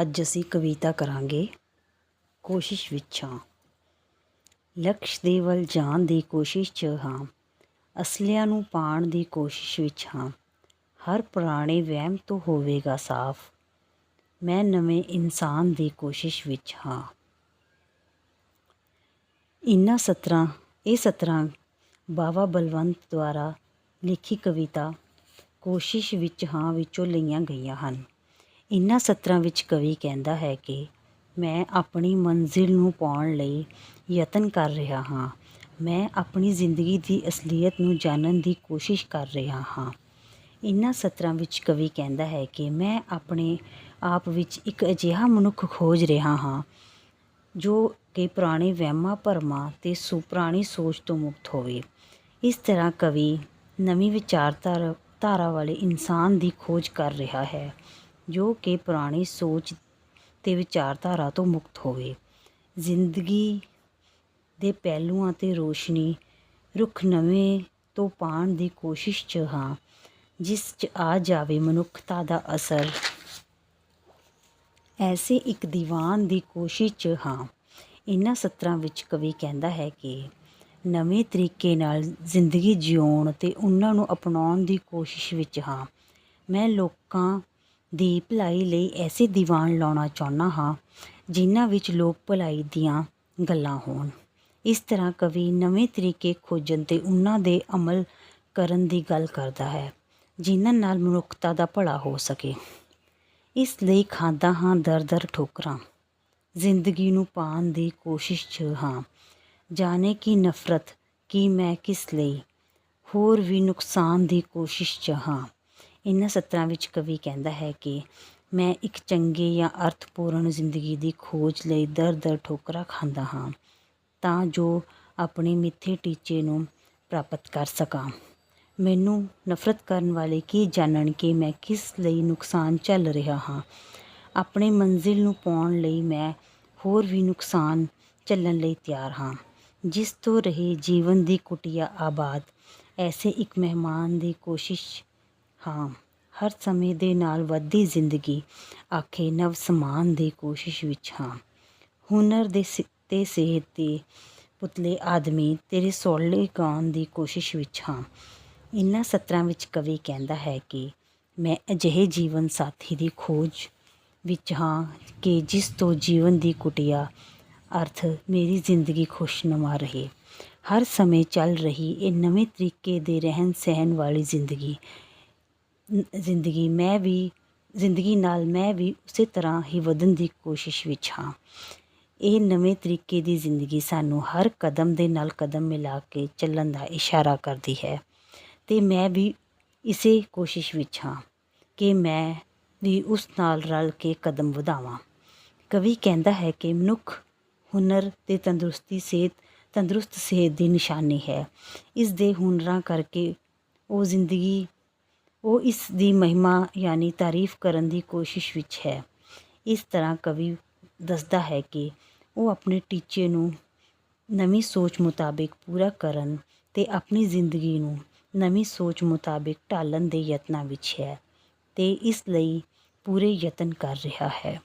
ਅੱਜ ਅਸੀਂ ਕਵਿਤਾ ਕਰਾਂਗੇ। ਕੋਸ਼ਿਸ਼ ਵਿੱਚ ਹਾਂ। ਲਕਸ਼ ਦੇ ਵੱਲ ਜਾਣ ਦੀ ਕੋਸ਼ਿਸ਼ 'ਚ ਹਾਂ। ਅਸਲਿਆਂ ਨੂੰ ਪਾਣ ਦੀ ਕੋਸ਼ਿਸ਼ ਵਿੱਚ ਹਾਂ। ਹਰ ਪੁਰਾਣੇ ਵਹਿਮ ਤੋਂ ਹੋਵੇਗਾ ਸਾਫ਼। ਮੈਂ ਨਵੇਂ ਇਨਸਾਨ ਦੀ ਕੋਸ਼ਿਸ਼ ਵਿੱਚ ਹਾਂ। ਇਨ੍ਹਾਂ ਸਤਰਾਂ ਇਹ ਸਤਰਾਂ ਬਾਵਾ ਬਲਵੰਤ ਦੁਆਰਾ ਲਿਖੀ ਕਵਿਤਾ ਕੋਸ਼ਿਸ਼ ਵਿੱਚ ਹਾਂ ਵਿੱਚੋਂ ਲਈਆਂ ਗਈਆਂ ਹਨ। ਇਹਨਾਂ ਸਤਰਾਂ ਵਿੱਚ ਕਵੀ ਕਹਿੰਦਾ ਹੈ ਕਿ ਮੈਂ ਆਪਣੀ ਮੰਜ਼ਿਲ ਨੂੰ ਪਾਉਣ ਲਈ ਯਤਨ ਕਰ ਰਿਹਾ ਹਾਂ। ਮੈਂ ਆਪਣੀ ਜ਼ਿੰਦਗੀ ਦੀ ਅਸਲੀਅਤ ਨੂੰ ਜਾਣਨ ਦੀ ਕੋਸ਼ਿਸ਼ ਕਰ ਰਿਹਾ ਹਾਂ। ਇਨ੍ਹਾਂ ਸਤਰਾਂ ਵਿੱਚ ਕਵੀ ਕਹਿੰਦਾ ਹੈ ਕਿ ਮੈਂ ਆਪਣੇ ਆਪ ਵਿੱਚ ਇੱਕ ਅਜਿਹਾ ਮਨੁੱਖ ਖੋਜ ਰਿਹਾ ਹਾਂ, ਜੋ ਕਿ ਪੁਰਾਣੇ ਵਹਿਮਾਂ, ਭਰਮਾਂ ਤੇ ਸੁ ਪੁਰਾਣੀ ਸੋਚ ਤੋਂ ਮੁਕਤ ਹੋਵੇ। ਇਸ ਤਰ੍ਹਾਂ ਕਵੀ ਨਵੀਂ ਵਿਚਾਰਧਾਰਾ, ਧਾਰਾ ਵਾਲੇ ਇਨਸਾਨ ਦੀ ਖੋਜ ਕਰ ਰਿਹਾ ਹੈ। ਜੋ ਕਿ ਪੁਰਾਣੀ ਸੋਚ ਅਤੇ ਵਿਚਾਰਧਾਰਾ ਤੋਂ ਮੁਕਤ ਹੋਵੇ। ਜ਼ਿੰਦਗੀ ਦੇ ਪਹਿਲੂਆਂ ਤੇ ਰੋਸ਼ਨੀ ਰੁੱਖ ਨਵੇਂ ਤੋਂ ਪਾਉਣ ਦੀ ਕੋਸ਼ਿਸ਼ 'ਚ ਹਾਂ, ਜਿਸ 'ਚ ਆ ਜਾਵੇ ਮਨੁੱਖਤਾ ਦਾ ਅਸਰ। ਐਸੇ ਇੱਕ ਦੀਵਾਨ ਦੀ ਕੋਸ਼ਿਸ਼ 'ਚ ਹਾਂ। ਇਨ੍ਹਾਂ ਸਤਰਾਂ ਵਿੱਚ ਕਵੀ ਕਹਿੰਦਾ ਹੈ ਕਿ ਨਵੇਂ ਤਰੀਕੇ ਨਾਲ ਜ਼ਿੰਦਗੀ ਜਿਉਣ ਅਤੇ ਉਹਨਾਂ ਨੂੰ ਅਪਣਾਉਣ ਦੀ ਕੋਸ਼ਿਸ਼ ਵਿੱਚ ਹਾਂ। ਮੈਂ ਲੋਕਾਂ ਦੀ ਭਲਾਈ ਲਈ ਐਸੇ ਦੀਵਾਨ ਲਾਉਣਾ ਚਾਹੁੰਦਾ ਹਾਂ, ਜਿਨ੍ਹਾਂ ਵਿੱਚ ਲੋਕ ਭਲਾਈ ਦੀਆਂ ਗੱਲਾਂ ਹੋਣ। ਇਸ ਤਰ੍ਹਾਂ ਕਵੀ ਨਵੇਂ ਤਰੀਕੇ ਖੋਜਣ ਤੇ ਉਹਨਾਂ ਦੇ ਅਮਲ ਕਰਨ ਦੀ ਗੱਲ ਕਰਦਾ ਹੈ, ਜਿਨ੍ਹਾਂ ਨਾਲ ਮਨੁੱਖਤਾ ਦਾ ਭਲਾ ਹੋ ਸਕੇ। ਇਸ ਲਈ ਖਾਂਦਾ ਹਾਂ ਦਰ ਦਰ ਠੋਕਰਾਂ। ਜ਼ਿੰਦਗੀ ਨੂੰ ਪਾਉਣ ਦੀ ਕੋਸ਼ਿਸ਼ 'ਚ ਹਾਂ। ਜਾਣੇ ਕੀ ਨਫ਼ਰਤ ਕੀ ਮੈਂ ਕਿਸ ਲਈ, ਹੋਰ ਵੀ ਨੁਕਸਾਨ ਦੀ ਕੋਸ਼ਿਸ਼ 'ਚ ਹਾਂ। ਇਹਨਾਂ ਸਤਰਾਂ ਵਿੱਚ ਕਵੀ ਕਹਿੰਦਾ ਹੈ ਕਿ ਮੈਂ ਇੱਕ ਚੰਗੇ ਜਾਂ ਅਰਥਪੂਰਨ ਜ਼ਿੰਦਗੀ ਦੀ ਖੋਜ ਲਈ ਦਰ ਦਰ ਠੋਕਰਾਂ ਖਾਂਦਾ ਹਾਂ, ਤਾਂ ਜੋ ਆਪਣੇ ਮਿੱਥੇ ਟੀਚੇ ਨੂੰ ਪ੍ਰਾਪਤ ਕਰ ਸਕਾਂ। ਮੈਨੂੰ ਨਫ਼ਰਤ ਕਰਨ ਵਾਲੇ ਕੀ ਜਾਣਨ ਕਿ ਮੈਂ ਕਿਸ ਲਈ ਨੁਕਸਾਨ ਝੱਲ ਰਿਹਾ ਹਾਂ? ਆਪਣੇ ਮੰਜ਼ਿਲ ਨੂੰ ਪਾਉਣ ਲਈ ਮੈਂ ਹੋਰ ਵੀ ਨੁਕਸਾਨ ਝੱਲਣ ਲਈ ਤਿਆਰ ਹਾਂ। ਜਿਸ ਤੋਂ ਰਹੇ ਜੀਵਨ ਦੀ ਕੁਟੀਆ ਆਬਾਦ, ਐਸੇ ਇੱਕ ਮਹਿਮਾਨ ਦੀ ਕੋਸ਼ਿਸ਼ ਹਾਂ। ਹਰ ਸਮੇਂ ਦੇ ਨਾਲ ਵੱਧਦੀ ਜ਼ਿੰਦਗੀ ਆਖੇ ਨਵ ਸਮਾਨ ਦੀ ਕੋਸ਼ਿਸ਼ ਵਿੱਚ ਹਾਂ। ਹੁਨਰ ਦੇ ਤੇ ਸਿਹਤ ਦੇ ਪੁਤਲੇ ਆਦਮੀ ਤੇਰੇ ਸੋਲੇ ਗਾਉਣ ਦੀ ਕੋਸ਼ਿਸ਼ ਵਿੱਚ ਹਾਂ। ਇਨ੍ਹਾਂ ਸਤਰਾਂ ਵਿੱਚ ਕਵੀ ਕਹਿੰਦਾ ਹੈ ਕਿ ਮੈਂ ਅਜਿਹੇ ਜੀਵਨ ਸਾਥੀ ਦੀ ਖੋਜ ਵਿੱਚ ਹਾਂ ਕਿ ਜਿਸ ਤੋਂ ਜੀਵਨ ਦੀ ਕੁਟੀਆ ਅਰਥ ਮੇਰੀ ਜ਼ਿੰਦਗੀ ਖੁਸ਼ਨੁਮਾ ਰਹੇ। ਹਰ ਸਮੇਂ ਚੱਲ ਰਹੀ ਇਹ ਨਵੇਂ ਤਰੀਕੇ ਦੇ ਰਹਿਣ ਸਹਿਣ ਵਾਲੀ ਜ਼ਿੰਦਗੀ ਜ਼ਿੰਦਗੀ ਮੈਂ ਵੀ, ਜ਼ਿੰਦਗੀ ਨਾਲ ਮੈਂ ਵੀ ਉਸੇ ਤਰ੍ਹਾਂ ਹੀ ਵਧਣ ਦੀ ਕੋਸ਼ਿਸ਼ ਵਿੱਚ ਹਾਂ। ਇਹ ਨਵੇਂ ਤਰੀਕੇ ਦੀ ਜ਼ਿੰਦਗੀ ਸਾਨੂੰ ਹਰ ਕਦਮ ਦੇ ਨਾਲ ਕਦਮ ਮਿਲਾ ਕੇ ਚੱਲਣ ਦਾ ਇਸ਼ਾਰਾ ਕਰਦੀ ਹੈ ਤੇ ਮੈਂ ਵੀ ਇਸੇ ਕੋਸ਼ਿਸ਼ ਵਿੱਚ ਹਾਂ ਕਿ ਮੈਂ ਵੀ ਉਸ ਨਾਲ ਰਲ ਕੇ ਕਦਮ ਵਧਾਵਾਂ। ਕਵੀ ਕਹਿੰਦਾ ਹੈ ਕਿ ਮਨੁੱਖ ਹੁਨਰ ਤੇ ਤੰਦਰੁਸਤੀ ਸਿਹਤ ਤੰਦਰੁਸਤ ਸਿਹਤ ਦੀ ਨਿਸ਼ਾਨੀ ਹੈ। ਇਸ ਦੇ ਹੁਨਰਾਂ ਕਰਕੇ ਉਹ ਜ਼ਿੰਦਗੀ ਉਹ ਇਸ ਦੀ ਮਹਿਮਾ ਯਾਨੀ ਤਾਰੀਫ ਕਰਨ ਦੀ ਕੋਸ਼ਿਸ਼ ਵਿੱਚ ਹੈ। ਇਸ ਤਰ੍ਹਾਂ ਕਵੀ ਦੱਸਦਾ ਹੈ ਕਿ ਉਹ ਆਪਣੇ ਟੀਚੇ ਨੂੰ ਨਵੀਂ ਸੋਚ ਮੁਤਾਬਿਕ ਪੂਰਾ ਕਰਨ ਤੇ ਆਪਣੀ ਜ਼ਿੰਦਗੀ ਨੂੰ ਨਵੀਂ ਸੋਚ ਮੁਤਾਬਿਕ ਢਾਲਣ ਦੇ ਯਤਨਾਂ ਵਿੱਚ ਹੈ ਤੇ ਇਸ ਲਈ ਪੂਰੇ ਯਤਨ ਕਰ ਰਿਹਾ ਹੈ।